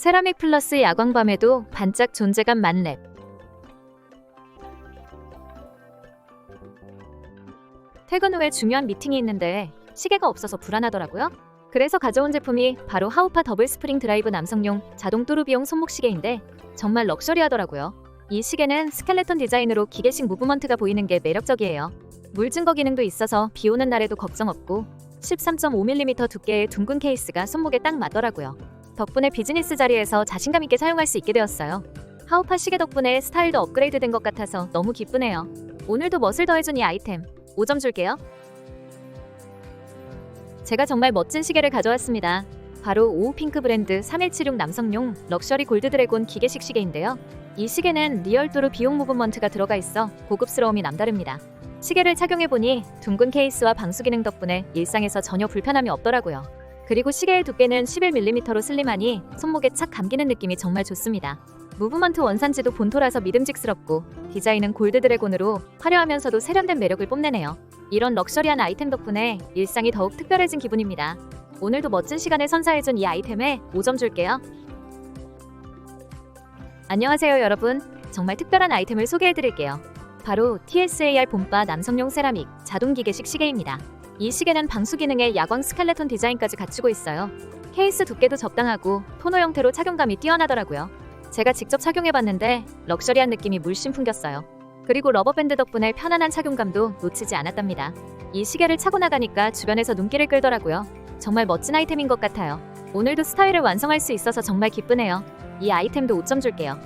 세라믹 플러스 야광밤에도 반짝 존재감 만렙. 퇴근 후에 중요한 미팅이 있는데 시계가 없어서 불안하더라고요. 그래서 가져온 제품이 바로 하우파 더블 스프링 드라이브 남성용 자동 또르비용 손목 시계인데 정말 럭셔리하더라고요. 이 시계는 스켈레톤 디자인으로 기계식 무브먼트가 보이는 게 매력적이에요. 물 증거 기능도 있어서 비 오는 날에도 걱정 없고 13.5mm 두께의 둥근 케이스가 손목에 딱 맞더라고요. 덕분에 비즈니스 자리에서 자신감 있게 사용할 수 있게 되었어요. 하우파 시계 덕분에 스타일도 업그레이드 된 것 같아서 너무 기쁘네요. 오늘도 멋을 더해준 이 아이템 5점 줄게요. 제가 정말 멋진 시계를 가져왔습니다. 바로 오우핑크 브랜드 3176 남성용 럭셔리 골드 드래곤 기계식 시계인데요. 이 시계는 리얼도르 비용 무브먼트가 들어가 있어 고급스러움이 남다릅니다. 시계를 착용해보니 둥근 케이스와 방수 기능 덕분에 일상에서 전혀 불편함이 없더라고요. 그리고 시계의 두께는 11mm로 슬림하니 손목에 착 감기는 느낌이 정말 좋습니다. 무브먼트 원산지도 본토라서 믿음직스럽고 디자인은 골드 드래곤으로 화려하면서도 세련된 매력을 뽐내네요. 이런 럭셔리한 아이템 덕분에 일상이 더욱 특별해진 기분입니다. 오늘도 멋진 시간을 선사해준 이 아이템에 5점 줄게요. 안녕하세요 여러분. 정말 특별한 아이템을 소개해드릴게요. 바로 TSAR 봄바 남성용 세라믹 자동 기계식 시계입니다. 이 시계는 방수 기능에 야광 스켈레톤 디자인까지 갖추고 있어요. 케이스 두께도 적당하고 토너 형태로 착용감이 뛰어나더라고요. 제가 직접 착용해봤는데 럭셔리한 느낌이 물씬 풍겼어요. 그리고 러버밴드 덕분에 편안한 착용감도 놓치지 않았답니다. 이 시계를 차고 나가니까 주변에서 눈길을 끌더라고요. 정말 멋진 아이템인 것 같아요. 오늘도 스타일을 완성할 수 있어서 정말 기쁘네요. 이 아이템도 5점 줄게요.